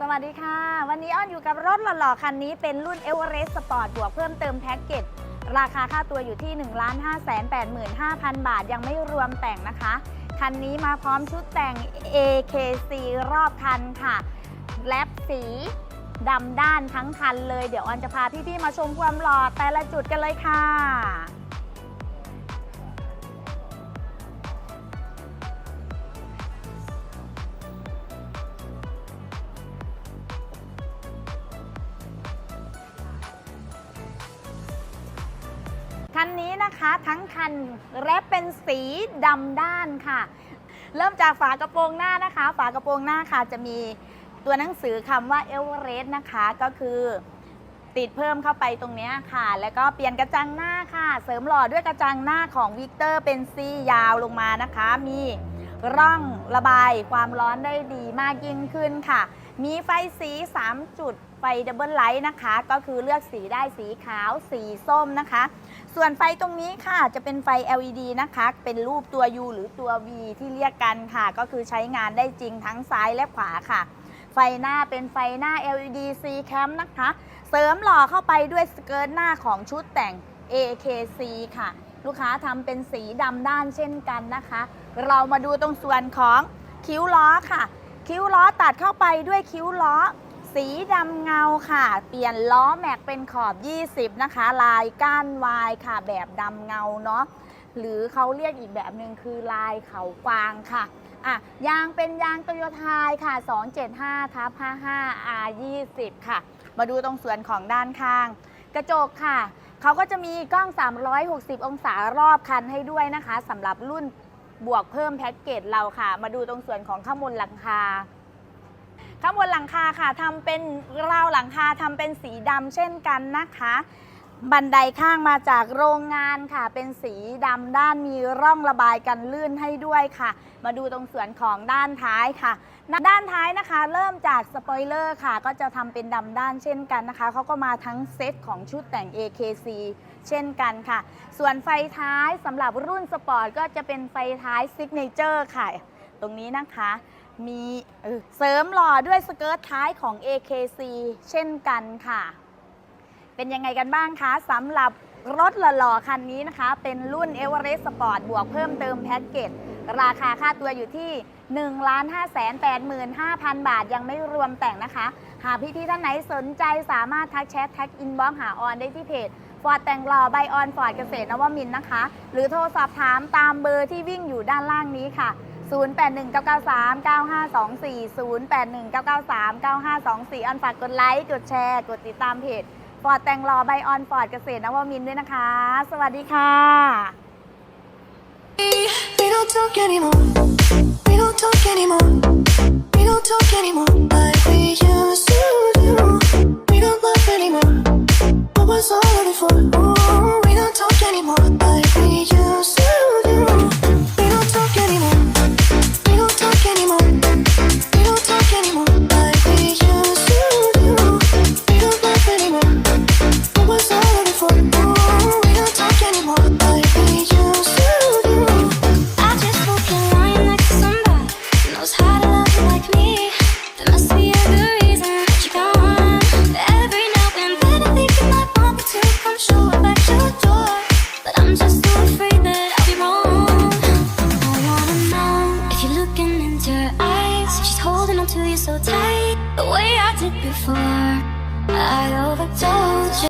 สวัสดีค่ะ วันนี้อ้อนอยู่กับรถหล่อๆ คันนี้เป็นรุ่น e v e r e s t Sport บวกเพิ่มเติมแพ็กเกจราคาค่าตัวอยู่ที่ 1 5 8 5 0 0 0 บาท ยังไม่รวมแต่งนะคะ คันนี้มาพร้อมชุดแต่ง AKC รอบคันค่ะแลบสีดำด้านทั้งคันเลย เดี๋ยวออนจะพาพี่ๆ มาชมความหล่อแต่ละจุดกันเลยค่ะ นนี้นะคะทั้งคันแรปเป็นสีดำด้านค่ะ เริ่มจากฝากระโปรงหน้านะคะ ฝากระโปรงหน้าค่ะจะมีตัวหนังสือคำว่าเอเวอเรสต์นะคะก็คือติดเพิ่มเข้าไปตรงนี้ค่ะ แล้วก็เปลี่ยนกระจังหน้าค่ะ เสริมหล่อด้วยกระจังหน้าของวิกเตอร์เป็นซี่ยาวลงมานะคะ มีร่องระบายความร้อนได้ดีมากยิ่งขึ้นค่ะ มีไฟสี 3 จุดไฟดับเบิลไลท์นะคะ ก็คือเลือกสีได้สีขาว สีส้มนะคะ ส่วนไฟตรงนี้ค่ะจะเป็นไฟ LED นะคะ เป็นรูปตัว U หรือตัว V ที่เรียกกันค่ะ ก็คือใช้งานได้จริงทั้งซ้ายและขวาค่ะ ไฟหน้าเป็นไฟหน้า LED C cam นะคะ เสริมหล่อเข้าไปด้วยสเกิร์ตหน้าของชุดแต่ง AKC ค่ะ ลูกค้าทำเป็นสีดำด้านเช่นกันนะคะ เรามาดูตรงส่วนของคิ้วล้อค่ะ คิ้วล้อตัดเข้าไปด้วยคิ้วล้อ สีดำเงาค่ะ เปลี่ยนล้อแม็กเป็นขอบ 20 นะคะ ลายก้านวายค่ะ แบบดำเงาเนาะหรือเขาเรียกอีกแบบหนึ่งคือลายเขากวางค่ะอะยางเป็นยางโตโยทายค่ะ 275ทับ55 R20 ค่ะ มาดูตรงส่วนของด้านข้าง กระจกค่ะ เขาก็จะมีกล้อง 360 องศารอบคันให้ด้วยนะคะสำหรับรุ่น บวกเพิ่มแพ็กเกจเราค่ะ มาดูตรงส่วนของข้างบนหลังคาข้างบนหลังคาค่ะทำเป็นราวหลังคาทำเป็นสีดำเช่นกันนะคะ บันไดข้างมาจากโรงงานค่ะ เป็นสีดำด้านมีร่องระบายกันลื่นให้ด้วยค่ะ มาดูตรงส่วนของด้านท้ายค่ะ ด้านท้ายนะคะ เริ่มจากสปอยเลอร์ค่ะ ก็จะทำเป็นดำด้านเช่นกันนะคะเขาก็มาทั้งเซตของชุดแต่ง AKC เช่นกันค่ะ ส่วนไฟท้ายสำหรับรุ่นสปอร์ตก็จะเป็นไฟท้ายซิกเนเจอร์ค่ะ ตรงนี้นะคะมีเสริมหล่อด้วยสเกิร์ตท้ายของ AKC เช่นกันค่ะ เป็นยังไงกันบ้างคะสำหรับรถหล่อๆคันนี้นะคะ เป็นรุ่น e v e r e s t Sport บวกเพิ่มเติมแพ็กเกจราคาค่าตัวอยู่ที่ 1 5 8 5 0 0 0 บาทยังไม่รวมแต่งนะคะ หากพี่ๆท่านไหนสนใจสามารถทักแชทแท็กอินบ็อกหาออนได้ที่เพจฟอร์ดแต่งหล่อใบออนฟอร์ดเกษตรนวมินนะคะ หรือโทรสอบถามตามเบอร์ที่วิ่งอยู่ด้านล่างนี้ค่ะ 0819939524 0819939524ออนฝากกดไลค์ กดแชร์ กดติดตามเพจ ฟอร์ดแต่งหล่อใบออนฟอร์ดเกษตรนวมินด้วยนะคะ สวัสดีค่ะ We don't talk anymore. We don't talk anymore. We don't talk anymore like we used to do. We don't love anymore. What was all of it for? her eyes. She's holding on to you so tight. The way I did before I overdosed